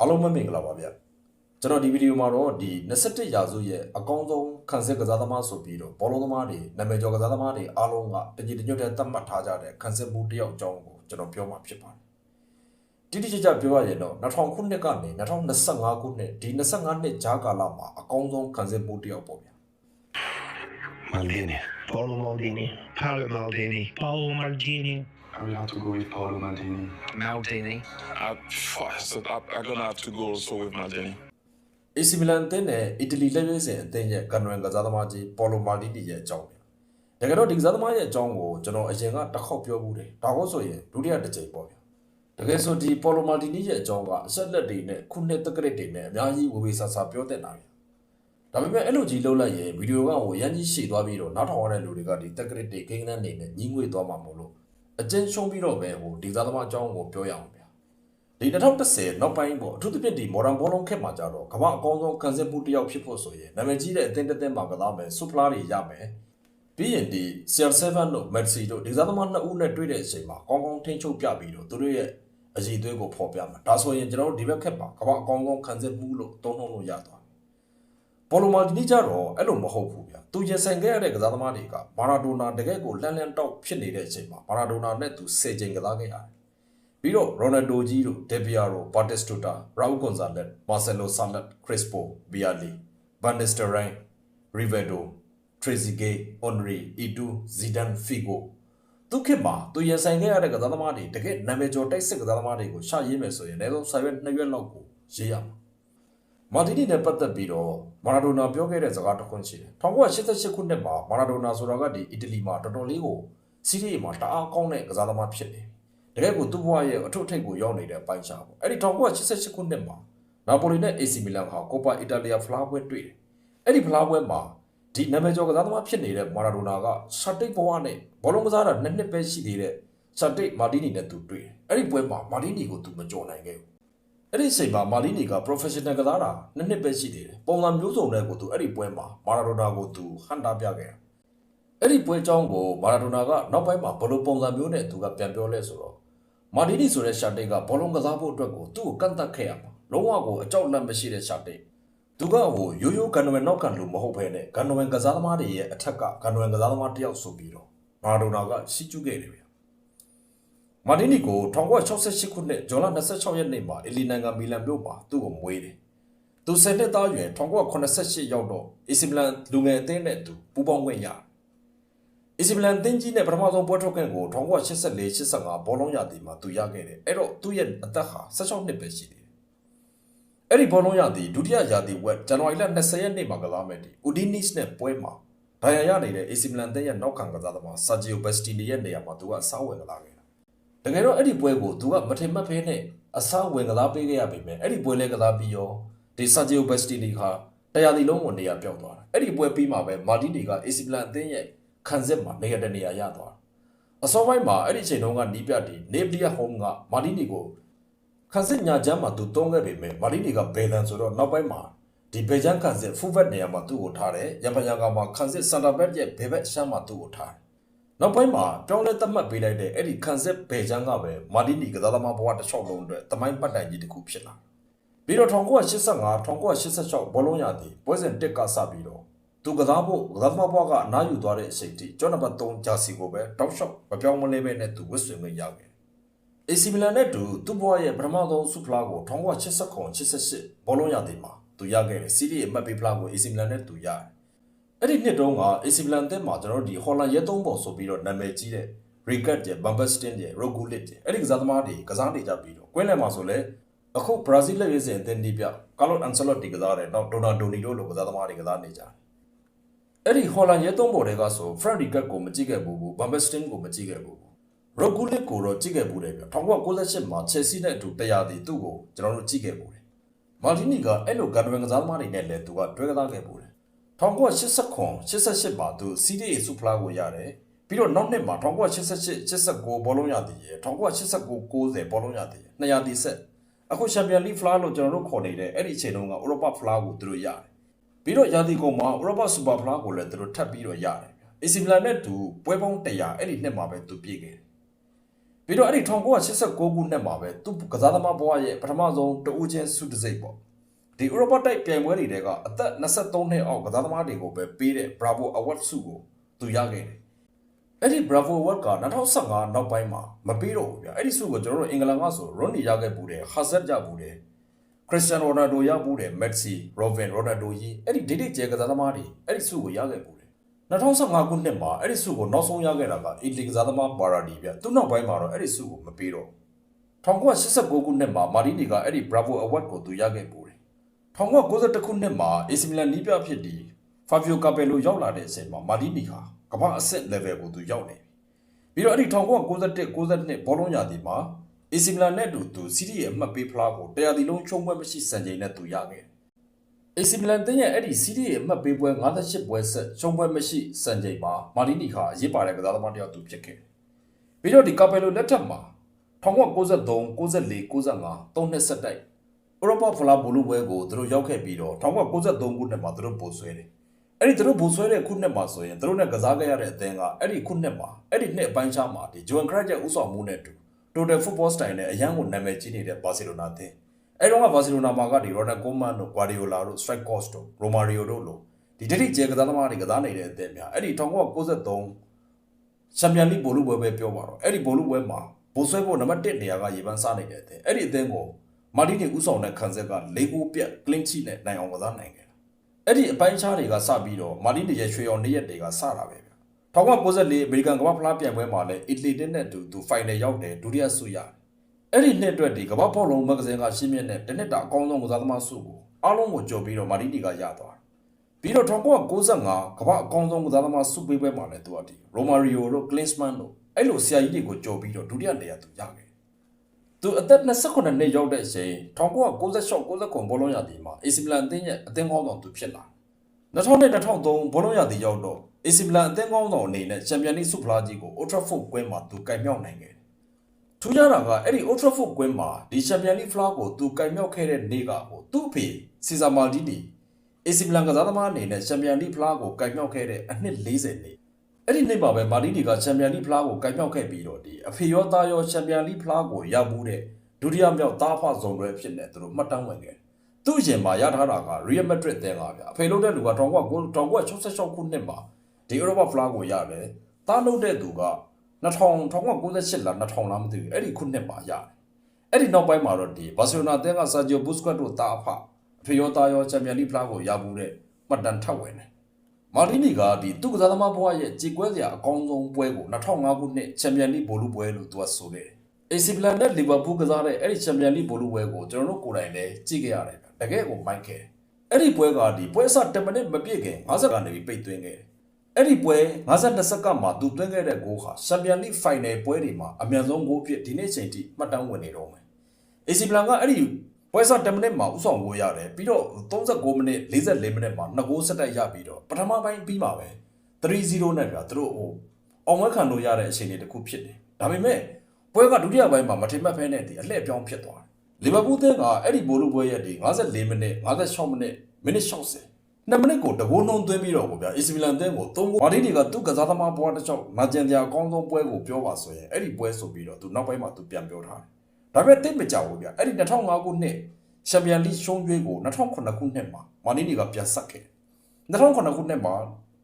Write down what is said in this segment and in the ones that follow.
အားလုံးပဲမင်္ဂလာပါဗျကျွန်တော်ဒီဗီဒီယိုမှာတော့ဒီ21ရာစုရဲ့အကောင်းဆုံးခံစစ်ကစားသမားဆိုပြီးတော့ဘောလုံးသမားတွေနာမည်ကျော်ကစားသမားတွေအားလုံးကတညီတညွတ်တဲ့သတ်မှတ်ထားကြတဲ့ခံစစ်မှုတစ်ယောက်အကြောင်းကိုကျွန်တော်ပြောမှာဖြစ်ပါတယ်တိတိကျကျပြောရရင်တော့2000ခုနှစ်ကနေ2025ခုနှစ်ဒီ25နှစ်ကြားကာလမှာအကောင်းဆုံးခံစစ်မှုတစ်ယောက်ပေါ့ဗျာ Maldini. Paolo Maldini. Paolo Maldini. Paolo Maldini. I will have to go with Paolo Maldini. Maldini. I, I said I, I'm gonna have to go also with Maldini. AC Milan အသင်းနဲ့အီတလီလက်ရွေးစင်အသင်းရဲ့ကန်နွယ်ကစားသမားကြီးပေါ်လိုမာလီနီရဲ့အကြောင်းဗျာတကယ်တော့ဒီကစားသမားရဲ့အကြောင်းကိုကျွန်တော်အရင်ကတစ်ခေါက်ပြောမှုတယ်ဒါကိုဆိုရင်ဒုတိယတစ်ကြိမ်ပေါ့ဗျာတကယ်ဆိုဒီပေါ်လိုမာလီနီရဲ့အကြောင်းကအဆက်လက်တွေနဲ့ခုနှစ်တက်ကရစ်တွေနဲ့အများကြီးဝေဝေဆာဆာပြောတဲ့နာဗျာဒါပေမဲ့အဲ့လိုကြီးလှုပ်လိုက်ရင်ဗီဒီယိုကဟိုရမ်းကြီးရှည်သွားပြီးတော့နောက်ထောင်ရတဲ့လူတွေကဒီတက်ကရစ်တွေကိန်းကန်းနေနဲ့ညီးငွေသွားမှာမို့လို့ အကျဉ်းရှုံးပြီးတော့ပဲဟိုဒီကစားသမားအကြောင်းကိုပြောရအောင်ဗျာဒီ2010နောက်ပိုင်းပေါ့အထူးသဖြင့်ဒီ modern ဘောလုံးခက်မှာကြတော့ကမ္ဘာအကောင်းဆုံးကန်စစ်မှုတစ်ယောက်ဖြစ်ဖို့ဆိုရင်နာမည်ကြီးတဲ့အသင်းတစ်သင်းမှာကစားမယ်ဆူပလာတွေရမယ်ပြီးရင်ဒီ CR7 တို့ Messi တို့ဒီစားသမားနှစ်ဦးနဲ့တွေ့တဲ့အချိန်မှာကောင်းကောင်းထိန်းချုပ်ပြပြီးတော့သူတို့ရဲ့အကြီးအသေးကိုဖော်ပြမှာဒါဆိုရင်ကျွန်တော်တို့ဒီဘက်ခက်မှာကမ္ဘာအကောင်းဆုံးကန်စစ်မှုလို့သုံးနှုန်းလို့ရသွား ပေါ်လိုမာဒီနီကြတော့အဲ့လိုမဟုတ်ဘူးဗျာသူရင်ဆိုင်ခဲ့ရတဲ့ကစားသမားတွေကမာရာဒိုနာတကယ်ကိုလန်လန်တောက်ဖြစ်နေတဲ့အချိန်မှာမာရာဒိုနာနဲ့သူ10ချိန်ကစားခဲ့ရတယ်ပြီးတော့ရိုနယ်ဒိုကြီးတို့ဒေဗီယာရိုဘာတစ်စတိုတာရာဦးဂွန်ဇာလက်မာဆယ်လိုဆာလတ်ခရစ်ပိုဘီယာလီဘန်နစ္စတရိုင်းရီဗေဒိုထရီစီဂေအွန်ရီအီတူဇီဒန်ဖီဂိုသူခေတ်မှာသူရင်ဆိုင်ခဲ့ရတဲ့ကစားသမားတွေတကယ်နာမည်ကျော်တိုက်စစ်ကစားသမားတွေကိုရှာရေးမယ်ဆိုရင်လည်းဆုံးစာရွက်နှစ်ရွက်လောက်ကိုရေးရမှာ မာတီနီနဲ့ပတ်သက်ပြီးတော့မာရာဒိုနာပြောခဲ့တဲ့စကားတစ်ခွန်းရှိတယ်1988ခုနှစ်မှာမာရာဒိုနာဆိုတာကဒီအီတလီမှာတော်တော်လေးကိုစီးရီးမှာတအားကောင်းတဲ့ကစားသမားဖြစ်နေတယ်တကယ်ကိုသူ့ဘဝရဲ့အထွတ်ထိပ်ကိုရောက်နေတဲ့အပိုင်းခြားပေါ့အဲ့ဒီ1988ခုနှစ်မှာနာပိုလီနဲ့ AC မီလန်ဟာကိုပါအီတာလီယာဖလားပွဲတွေ့တယ်အဲ့ဒီဖလားပွဲမှာဒီနာမည်ကျော်ကစားသမားဖြစ်နေတဲ့မာရာဒိုနာကရှာတိတ်ဘဝနဲ့ဘောလုံးကစားတာနှစ်နှစ်ပဲရှိသေးတဲ့ရှာတိတ်မာတီနီနဲ့သူတွေ့တယ်အဲ့ဒီပွဲမှာမာတီနီကိုသူမကြော်နိုင်ခဲ့ဘူး အဲ့ဒီအချိန်မှာမာတီနီက professional ကစားတာနှစ်နှစ်ပဲရှိသေးတယ်ပုံစံမျိုးစုံနဲ့ကိုသူအဲ့ဒီပွဲမှာမာရာဒိုနာကိုသူဟန်တာပြခဲ့တယ်အဲ့ဒီပွဲကြောင်းကိုမာရာဒိုနာကနောက်ပိုင်းမှာဘယ်လိုပုံစံမျိုးနဲ့သူကပြန်ပြောလဲဆိုတော့မာဒီနီဆိုတဲ့ရှာတိတ်ကဘောလုံးကစားဖို့အတွက်ကိုသူ့ကိုကန့်သက်ခဲ့ရမှာလုံးဝကိုအကြောက်လန့်မရှိတဲ့ရှာတိတ်သူကဟိုရိုးရိုးကန်နဝင်နောက်ကန်လူမဟုတ်ဘဲနဲ့ကန်နဝင်ကစားသမားတွေရဲ့အထက်ကကန်နဝင်ကစားသမားတစ်ယောက်ဆိုပြီးတော့မာရာဒိုနာကစီကျူးခဲ့တယ်ဗျာ မာဒီနီကို1968ခုနှစ်ဇွန်လ26ရက်နေ့မှာအီလီနိုင်ငံမီလန်မြို့မှာသူ့ကိုမွေးတယ်သူဆယ်နှစ်သားအရွယ်1988ရောက်တော့အီစီမီလန်လူငယ်အသင်းနဲ့သူပူးပေါင်းခွင့်ရတယ်အီစီဗလန်တင်းကြီးနဲ့ပထမဆုံးပွဲထုတ်ခွင့်ကို1984-85ဘောလုံးရာသီမှာသူရခဲ့တယ်အဲ့တော့သူ့ရဲ့အသက်ဟာ16နှစ်ပဲရှိသေးတယ်အဲ့ဒီဘောလုံးရာသီဒုတိယရာသီဝက်ဇန်နဝါရီလ20ရက်နေ့မှာကစားမယ်ဒီဦးဒီနစ်နဲ့ပွဲမှာဒိုင်ယာရနေတဲ့အီစီဗလန်တင်းရဲ့နောက်ခံကစားသမားဆာဂျီယိုဘက်စတီနီရဲ့နေရာမှာသူကအစားဝင်ကစားခဲ့ တာတကယ်တော့အဲ့ဒီပွဲကိုသူကမထင်မှတ်ဖဲနဲ့အစားဝင်ကစားပေးခဲ့ရပေမဲ့အဲ့ဒီပွဲလဲကစားပြီးရောဒီဆာဂျီယိုဘက်စတီနီဟာတရားဒီလုံးကိုနေရာပြောင်းသွားတာအဲ့ဒီပွဲပြီးမှာပဲမာတီနီကအီစီဗလန်တင်းရဲ့ခံစစ်မှာနေရာတနေရာရသွားအစောပိုင်းမှာအဲ့ဒီချိန်တုန်းကနီးပြတီနေပလီယာဟုံးကမာတီနီကိုခံစစ်ညာချမ်းမှာသူတုံးခဲ့ပေမဲ့မာတီနီကဘယ်တန်ဆိုတော့နောက်ပိုင်းမှာဒီဘေချန်ခံစစ်ဖူဘက်နေရာမှာသူ့ကိုထားတယ်ရပညာကမှာခံစစ်စန်တာဘက်ရဲ့ဘေဘက်ရှမ်းမှာသူ့ကိုထားတယ် နောက်ပိုင်းမှာပြောင်းလဲသတ်မှတ်ပေးလိုက်တဲ့အဲ့ဒီခံစစ်ဘေချန်ကပဲမာတီနီကစားသမားဘဝတစ်လျှောက်လုံးအတွက်တမိုင်းပတ်တိုင်ကြီးတစ်ခုဖြစ်လာပြီးတော့1985 1986ဘောလုံးရာသီပွဲစဉ်1ကစပြီးတော့သူကစားဖို့ကစားသမားဘွားကအနားယူသွားတဲ့အချိန်ထိကျောင်းနံပါတ်3ဂျာစီကိုပဲတောက်လျှောက်မပြောင်းမလဲပဲနဲ့သူဝစ်ဆွင်ခွင့်ရခဲ့တယ်။ AC Milan နဲ့တူသူ့ဘွားရဲ့ပထမဆုံးဆုဖလားကို1989-88ဘောလုံးရာသီမှာသူရခဲ့တယ်။စီးရီးရဲ့မှတ်ပေးဖလားကို AC Milan နဲ့သူရတယ်။ အဲ့ဒီနှစ်တုန်းက AC Milan အသင်းမှာကျွန်တော်တို့ဒီဟော်လန်ရဲသုံးပေါ်ဆိုပြီးတော့နာမည်ကြီးတဲ့ Rigat ရဲ့ Bambastin ရဲ့ Rogulit ရဲ့အဲ့ဒီကစားသမားတွေကစားနေကြပြီးတော့ကွင်းလယ်မှာဆိုလဲအခုဘရာဇီးလက်ရွေးစင်အသင်းဒီပြကာလော့အန်ဆယ်လော့တီကစားတယ်နောက်ဒိုနာဒိုနီတို့လိုကစားသမားတွေကစားနေကြတယ်အဲ့ဒီဟော်လန်ရဲသုံးပေါ်တွေကဆိုဖရန်ဒီကတ်ကိုမကြည့်ခဲ့ဘူးဘူးဘမ်ဘက်စတင်ကိုမကြည့်ခဲ့ဘူးဘူးရိုဂူလစ်ကိုတော့ကြည့်ခဲ့ဘူးတယ်ပြ1998မှာချက်စီနဲ့အတူတရားတည်သူ့ကိုကျွန်တော်တို့ကြည့်ခဲ့ဘူးတယ်မာတီနီကအဲ့လိုဂန်ဒဝင်ကစားသမားတွေနဲ့လည်းသူကတွဲကစားခဲ့ဘူးတယ် 1989 88မှာသူ CDA ဆူဖလာကိုရတယ်ပြီးတော့နောက်နှစ်မှာ1988 89ဘောလုံးရသည်ရယ်1989 90ဘောလုံးရသည်ရယ်200တီဆက်အခုချန်ပီယံလိဖလားလို့ကျွန်တော်တို့ခေါ်နေတဲ့အဲ့ဒီအချိန်တုန်းကဥရောပဖလားကိုသူတို့ရတယ်ပြီးတော့ရာသီကုန်မှာဥရောပစူပါဖလားကိုလည်းသူတို့ထပ်ပြီးတော့ရတယ်ဗျာ။ AC Milan နဲ့သူပွဲပေါင်း100အဲ့ဒီနှစ်မှာပဲသူပြည့်ခဲ့တယ်။ပြီးတော့အဲ့ဒီ1989ခုနှစ်မှာပဲသူကစားသမားဘဝရဲ့ပထမဆုံးတဦးချင်းဆုတစ်စိတ်ပေါ့ ဒီဥရောပတိုက်ပြိုင်ပွဲတွေတဲကအသက်23နှစ်အောက်ကစားသမားတွေကိုပဲပေးတဲ့ Bravo Award ဆုကိုသူရခဲ့တယ်အဲ့ဒီ Bravo Award က2015နောက်ပိုင်းမှာမပေးတော့ဘူးဗျအဲ့ဒီဆုကိုကျွန်တော်တို့အင်္ဂလန်ကဆို Rooney ရခဲ့ဘူးတယ် Hazard ရဘူးတယ် Cristiano Ronaldo ရဘူးတယ် Messi Robin Ronaldo ကြီးအဲ့ဒီဒိတ်ဒိတ်ကျဲကစားသမားတွေအဲ့ဒီဆုကိုရခဲ့ဘူးတယ်2015ခုနှစ်မှာအဲ့ဒီဆုကိုနောက်ဆုံးရခဲ့တာကအီတလီကစားသမားဘာရာဒီဗျသူနောက်ပိုင်းမှာတော့အဲ့ဒီဆုကိုမပေးတော့1989ခုနှစ်မှာမာတီနီကအဲ့ဒီ Bravo Award ကိုသူရခဲ့ဘူး တယ်1991ခုနှစ်မှာ AC Milan နီးပြဖြစ်ဒီ Fabio Capello ရောက်လာတဲ့အချိန်မှာမာတီနီဟာကမ္ဘာအဆင့် level ကိုသူရောက်နေပြီပြီးတော့အဲ့ဒီ1991 92ဘောလုံးရာသီမှာ AC Milan နဲ့အတူသူစီးတီရဲ့အမှတ်ပေးဖလားကိုတရားဒီလုံးချုံပွဲမရှိစံချိန်နဲ့သူရခဲ့တယ်။ AC Milan တင်းရဲ့အဲ့ဒီစီးတီရဲ့အမှတ်ပေးပွဲ58ပွဲဆက်ချုံပွဲမရှိစံချိန်မှာမာတီနီဟာအရေးပါတဲ့ကစားသမားတစ်ယောက်သူဖြစ်ခဲ့တယ်။ပြီးတော့ဒီကာပယ်လိုလက်ထက်မှာ1993 94 95 3နှစ်ဆက်တိုက် ဥရောပဖလားဘောလုံးပွဲကိုသူတို့ရောက်ခဲ့ပြီးတော့1993ခုနှစ်မှာသူတို့ပို့ဆွဲတယ်။အဲ့ဒီသူတို့ပို့ဆွဲတဲ့ခုနှစ်မှာဆိုရင်သူတို့နဲ့ကစားခဲ့ရတဲ့အသင်းကအဲ့ဒီခုနှစ်မှာအဲ့ဒီနှစ်အပိုင်းခြားမှာဒီဂျွန်ခရက်ရဲ့ဥဆောင်မှုနဲ့အတူ total football style နဲ့အရန်ကိုနာမည်ကြီးနေတဲ့ဘာစီလိုနာအသင်းအဲ့တော့ကဘာစီလိုနာမှာကဒီရော်နယ်ကိုမန်တို့ဂွာဒီယိုလာတို့စထရိုက်ကော့စ်တို့ရိုမာရီယိုတို့လိုဒီဒိတ်ကျဲကစားသမားတွေကစားနေတဲ့အသင်းများအဲ့ဒီ1993ချန်ပီယံလိဘောလုံးပွဲပဲပြောပါတော့အဲ့ဒီဘောလုံးပွဲမှာဘိုးဆွဲဖို့နံပါတ်1နေရာကရေပန်းစားနေတဲ့အသင်းအဲ့ဒီအသင်းကို မာတီနီဦးဆောင်တဲ့ခံဆက်က၄ဂိုးပြတ်ကလင်းချီနဲ့နိုင်အောင်ကစားနိုင်ခဲ့တာအဲ့ဒီအပိုင်းခြားတွေကစပြီးတော့မာတီနီရဲ့ရွှေရောင်နေ့ရက်တွေကစတာပဲဗျ1994အမေရိကန်ကမ္ဘာဖလားပြိုင်ပွဲမှာလည်းအီတလီတင်းနဲ့တူသူဖိုင်နယ်ရောက်တယ်ဒုတိယဆုရတယ်အဲ့ဒီနှစ်အတွက်ဒီကမ္ဘာဘောလုံးမဂ္ဂဇင်းကရှင်းမြင့်တဲ့တစ်နှစ်တာအကောင်းဆုံးကစားသမားဆုကိုအားလုံးကိုကြော်ပြီးတော့မာတီနီကရသွားတယ်ပြီးတော့1995ကမ္ဘာအကောင်းဆုံးကစားသမားဆုပေးပွဲမှာလည်းသူကဒီရိုမာရီယိုတို့ကလင်းစမန်တို့အဲ့လိုဆရာကြီးတွေကိုကြော်ပြီးတော့ဒုတိယနေရာသူရခဲ့တယ် သူအသက်28နှစ်ရောက်တဲ့အချိန်1996 99ဘောလုံးရာသီမှာ AC Milan အသင်းရဲ့အသင်းကောင်းဆောင်သူဖြစ်လာတယ်2000နဲ့2003ဘောလုံးရာသီရောက်တော့ AC Milan အသင်းကောင်းဆောင်အနေနဲ့ချန်ပီယံလိဆုဖလားကြီးကို Old Trafford ကွင်းမှာသူကင်မြောက်နိုင်ခဲ့တယ်။ထူးခြားတာကအဲ့ဒီ Old Trafford ကွင်းမှာဒီချန်ပီယံလိဖလားကိုသူကင်မြောက်ခဲ့တဲ့နေ့ကဟိုသူ့အဖေစီဇာမာဒီနီ AC Milan ကစားသမားအနေနဲ့ချန်ပီယံလိဖလားကိုကင်မြောက်ခဲ့တဲ့အနှစ်40နှစ် အဲ့ဒီနေ့မှာပဲမာဒီနီကချန်ပီယံလိဖလားကိုကင်မြောက်ခဲ့ပြီးတော့ဒီအဖေရောသားရောချန်ပီယံလိဖလားကိုရောက်မှုတဲ့ဒုတိယမြောက်သားဖဇုံတွေဖြစ်နေသူတို့မှတ်တမ်းဝင်ခဲ့တယ်။သူ့ရင်မှာရထားတာက Real Madrid တဲ့ကဗျာအဖေလို့တဲ့လူက1966ခုနှစ်မှာဒီဥရောပဖလားကိုရတယ်။တားလို့တဲ့သူက2000 1998လား2000လားမသိဘူး။အဲ့ဒီခုနှစ်မှာရတယ်။အဲ့ဒီနောက်ပိုင်းမှာတော့ဒီဘာစီလိုနာအသင်းကဆာဂျီယိုဘူစကွတ်တို့တာအဖအဖေရောသားရောချန်ပီယံလိဖလားကိုရဘူးတဲ့မှတ်တမ်းထပ်ဝင်တယ်။ မာတီနီကဒီသူ့ကစားသမားဘဝရဲ့ကြေကွဲစရာအကောင်းဆုံးပွဲကို2005ခုနှစ်ချန်ပီယံလိဘောလုံးပွဲလို့သူကဆိုတယ်။ AC Milan နဲ့ Liverpool ကစားတဲ့အဲ့ဒီချန်ပီယံလိဘောလုံးပွဲကိုကျွန်တော်တို့ကိုယ်တိုင်လည်းကြည့်ခဲ့ရတယ်ဗျ။တကယ်ကိုမိုက်ခဲ့။အဲ့ဒီပွဲကဒီပွဲစ10မိနစ်မပြည့်ခင်50ကနေပြီးပိတ်သွင်းခဲ့တယ်။အဲ့ဒီပွဲ52စက္ကန့်မှာသူသွင်းခဲ့တဲ့ဂိုးဟာချန်ပီယံလိဖိုင်နယ်ပွဲတွေမှာအမြန်ဆုံးဂိုးဖြစ်ဒီနေ့ချိန်ထိမှတ်တမ်းဝင်နေတော့မယ်။ AC Milan ကအဲ့ဒီ ပွဲစား10မိနစ်မှာဥဆောင်ဂိုးရတယ်ပြီးတော့39မိနစ်44မိနစ်မှာ2ဂိုးဆက်တိုက်ရပြီးတော့ပထမပိုင်းပြီးမှာပဲ3-0နဲ့ပြသူတို့ဟိုအောင်ဝဲခံလို့ရတဲ့အခြေအနေတစ်ခုဖြစ်တယ်။ဒါပေမဲ့ပွဲကဒုတိယပိုင်းမှာမထင်မှတ်ဖဲနဲ့ဒီအလှည့်ပြောင်းဖြစ်သွားတယ်။လီဗာပူးသင်းကအဲ့ဒီဘိုးလူပွဲရဲ့ဒီ54မိနစ်56မိနစ်မိနစ်60နှစ်မိနစ်ကိုတကိုးနှုံးသွင်းပြီးတော့ဗောဗျာအီစီမီလန်တင်းကိုသုံးကိုမာတီနီကသူ့ကစားသမားဘွားတစ်ချောင်းမာဂျန်တီယာအကောင်းဆုံးပွဲကိုပြောပါဆိုရင်အဲ့ဒီပွဲဆိုပြီးတော့သူနောက်ပိုင်းမှာသူပြန်ပြောထားတယ်။ ဒါပေမဲ့တိတ်မကြောက်ဘူးဗျာအဲ့ဒီ2005ခုနှစ်ချန်ပီယံလိရှုံးကျွေးကို2009ခုနှစ်မှာမာနီနီကပြန်ဆက်ခဲ့။2009ခုနှစ်မှာ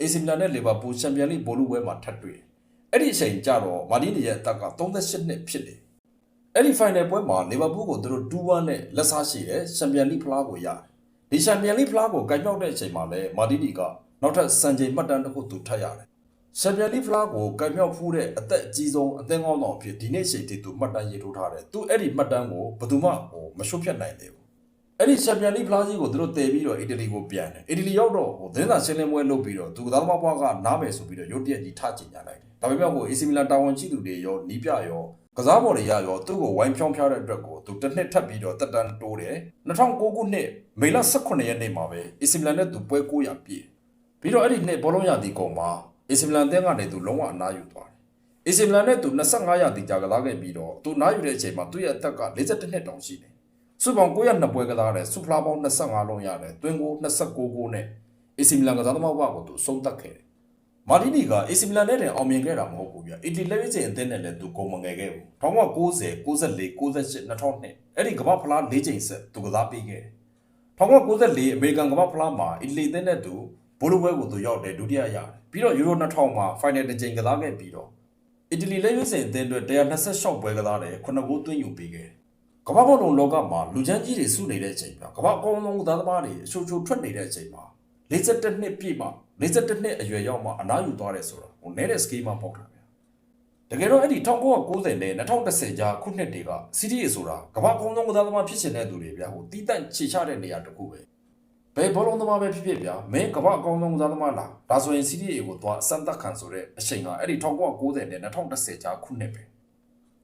အီစီမီလန်နဲ့လီဗာပူးချန်ပီယံလိဘောလုံးပွဲမှာထပ်တွေ့တယ်။အဲ့ဒီအချိန်ကျတော့မာနီနီရဲ့အသက်က38နှစ်ဖြစ်တယ်။အဲ့ဒီ final ပွဲမှာလီဗာပူးကိုသူတို့2-1နဲ့လက်စားရှိတယ်ချန်ပီယံလိဖလားကိုရတယ်။ဒီချန်ပီယံလိဖလားကိုကင်မြောက်တဲ့အချိန်မှာလည်းမာတီနီကနောက်ထပ်စံချိန်မှတ်တမ်းတစ်ခုသူထပ်ရတယ်။ ချန်ပီယံလိဖလားကိုကင်မြောက်ဖူးတဲ့အသက်အကြီးဆုံးအသင်းကောင်းဆောင်အဖြစ်ဒီနေ့ချိန်ထိသူမှတ်တမ်းရေးထိုးထားတယ်။သူအဲ့ဒီမှတ်တမ်းကိုဘယ်သူမှဟိုမရှုပ်ဖြတ်နိုင်သေးဘူး။အဲ့ဒီချန်ပီယံလိဖလားကြီးကိုသူတို့တည်ပြီးတော့အီတလီကိုပြန်တယ်။အီတလီရောက်တော့ဟိုသင်းသာရှင်းလင်းပွဲလုပ်ပြီးတော့သူကစားသမားဘွားကနားမယ်ဆိုပြီးတော့ရုတ်တရက်ကြီးထားချင်ကြလိုက်တယ်။ဒါပေမဲ့ဟိုအေစီမီလန်တာဝန်ရှိသူတွေရောနီးပြရောကစားပေါ်တွေရရောသူ့ကိုဝိုင်းဖြောင်းဖျားတဲ့အတွက်ကိုသူတစ်နှစ်ထပ်ပြီးတော့တက်တန်းတိုးတယ်2009ခုနှစ်မေလ18ရက်နေ့မှာပဲအီစီမီလန်နဲ့သူပွဲ900ပြည့်ပြီးတော့အဲ့ဒီနှစ်ဘောလုံးရသည်ကုန်မှာ အီစီမီလန်တင်းကနေသူလုံးဝအနားယူသွားတယ်အီစီမီလန်နဲ့သူ25ရာသီကြာကစားခဲ့ပြီးတော့သူနားယူတဲ့အချိန်မှာသူ့ရဲ့အသက်က52နှစ်တောင်ရှိတယ်စုပေါင်း902ပွဲကစားတယ်စုဖလားပေါင်း25လုံးရတယ်တွင်းကို29ဂိုးနဲ့အီစီမီလန်ကစားသမားဘဝကိုသူဆုံးသက်ခဲ့တယ်မာတီနီကအေစီမီလန်နဲ့တင်အောင်မြင်ခဲ့တာမဟုတ်ဘူးဗျအီတလီလက်ရွေးစင်အသင်းနဲ့လည်းသူဂုံမငယ်ခဲ့ဘူး1990 94 98 2002အဲ့ဒီကမ္ဘာဖလား၄ချိန်ဆက်သူကစားပေးခဲ့တယ်1994အမေရိကန်ကမ္ဘာဖလားမှာအီတလီအသင်းနဲ့သူ ဘိုးလိုပွဲကိုသူရောက်တယ်ဒုတိယရတယ်ပြီးတော့ယူရို2000မှာဖိုင်နယ်တစ်ချိန်ကစားခဲ့ပြီးတော့အီတလီလက်ရွေးစင်အသင်းအတွက်126ပွဲကစားတယ်ခုနှစ်ဂိုးသွင်းယူပေးခဲ့တယ်ကမ္ဘာပေါ်လုံးလောကမှာလူချမ်းကြီးတွေစုနေတဲ့အချိန်မှာကမ္ဘာအကောင်းဆုံးသားသမားတွေအချို့ချို့ထွက်နေတဲ့အချိန်မှာ52နှစ်ပြည့်မှ52နှစ်အရွယ်ရောက်မှအနားယူသွားတယ်ဆိုတာဟိုနဲတဲ့ scheme မှာပေါ့တာဗျာတကယ်တော့အဲ့ဒီ1990နဲ့2010ကြားခုနှစ်တွေက CDA ဆိုတာကမ္ဘာအကောင်းဆုံးကစားသမားဖြစ်ချင်တဲ့သူတွေဗျာဟိုတီးတန့်ခြေချတဲ့နေရာတစ်ခုပဲ ဘယ်ဘောလုံးသမားပဲဖြစ်ဖြစ်ဗျာမင်းကမ္ဘာအကောင်းဆုံးကစားသမားလားဒါဆိုရင် CDA ကိုသွားအစမ်းသက်ခံဆိုတဲ့အချိန်ကအဲ့ဒီ1990နဲ့2010ကြားခုနှစ်ပဲ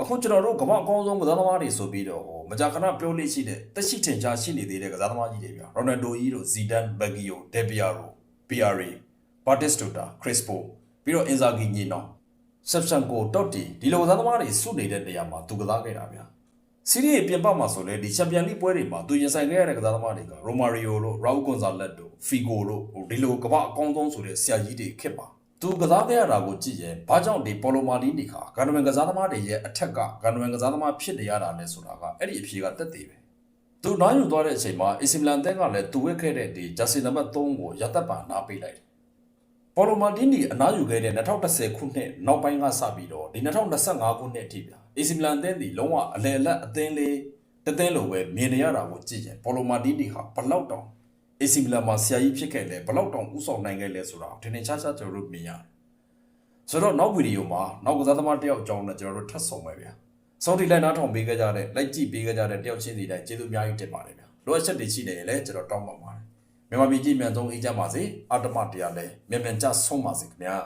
အခုကျွန်တော်တို့ကမ္ဘာအကောင်းဆုံးကစားသမားတွေဆိုပြီးတော့ဟိုမကြာခဏပြောလို့ရှိတဲ့တက်ရှိထင်ရှားရှိနေသေးတဲ့ကစားသမားကြီးတွေဗျာရိုနယ်ဒိုကြီးတို့ဇီဒန်ဘဂီယိုဒေဘီယာရို PRA ဘာတစ်စတူတာခရစ်စပိုပြီးတော့အင်ဇာဂီညီနောဆက်ဆန်ကိုတော့တီဒီလိုကစားသမားတွေစုနေတဲ့နေရာမှာသူကစားခဲ့တာဗျာ စီးရီးပြင်ပမှာဆိုလဲဒီချန်ပီယံလိပွဲတွေမှာသူရင်ဆိုင်ခဲ့ရတဲ့ကစားသမားတွေကရိုမာရီယိုတို့ရာဦးကွန်ဇာလက်တို့ဖီဂိုတို့ဟိုဒီလိုကမ္ဘာအကောင်းဆုံးဆိုတဲ့ဆရာကြီးတွေခစ်ပါသူကစားခဲ့ရတာကိုကြည့်ရင်ဘာကြောင့်ဒီပေါ်လိုမာလီနီခါဂန်နဝင်ကစားသမားတွေရဲ့အထက်ကဂန်နဝင်ကစားသမားဖြစ်နေရတာလဲဆိုတာကအဲ့ဒီအဖြေကတက်သေးပဲသူနားယူသွားတဲ့အချိန်မှာအီစီမီလန်တဲကလည်းသူဝက်ခဲ့တဲ့ဒီဂျာစီနံပါတ်3ကိုရသက်ပါနားပေးလိုက်တယ်။ပေါ်လိုမာတီနီအနားယူခဲ့တဲ့2010ခုနှစ်နောက်ပိုင်းကစပြီးတော့ဒီ2025ခုနှစ်အထိဗျာ အီစီမီလန်တဲဒီလုံးဝအလယ်အလတ်အသင်းလေးတသင်းလိုပဲမြင်နေရတာကိုကြည့်ရင်ပေါ်လိုမာတီနီဟာဘလောက်တောင်အီစီမီလန်မှာဆရာကြီးဖြစ်ခဲ့လဲဘလောက်တောင်ဥဆောင်နိုင်ခဲ့လဲဆိုတာကိုထင်ထင်ရှားရှားကျွန်တော်တို့မြင်ရတယ်။ဆိုတော့နောက်ဗီဒီယိုမှာနောက်ကစားသမားတစ်ယောက်အကြောင်းနဲ့ကျွန်တော်တို့ထပ်ဆောင်မယ်ဗျာ။စောင့်တီလိုက်နားထောင်ပေးခဲ့ကြတဲ့လိုက်ကြည့်ပေးခဲ့ကြတဲ့တယောက်ချင်းစီတိုင်းကျေးဇူးအများကြီးတင်ပါတယ်ဗျာလိုအပ်ချက်တွေရှိနေရင်လည်းကျွန်တော်တောင်းပန်ပါတယ်မြန်မာပြည်ကြီးမြန်ဆုံးအေးချမ်းပါစေအတ္တမတရားလည်းမြန်မြန်ကြဆုံးပါစေခင်ဗျာ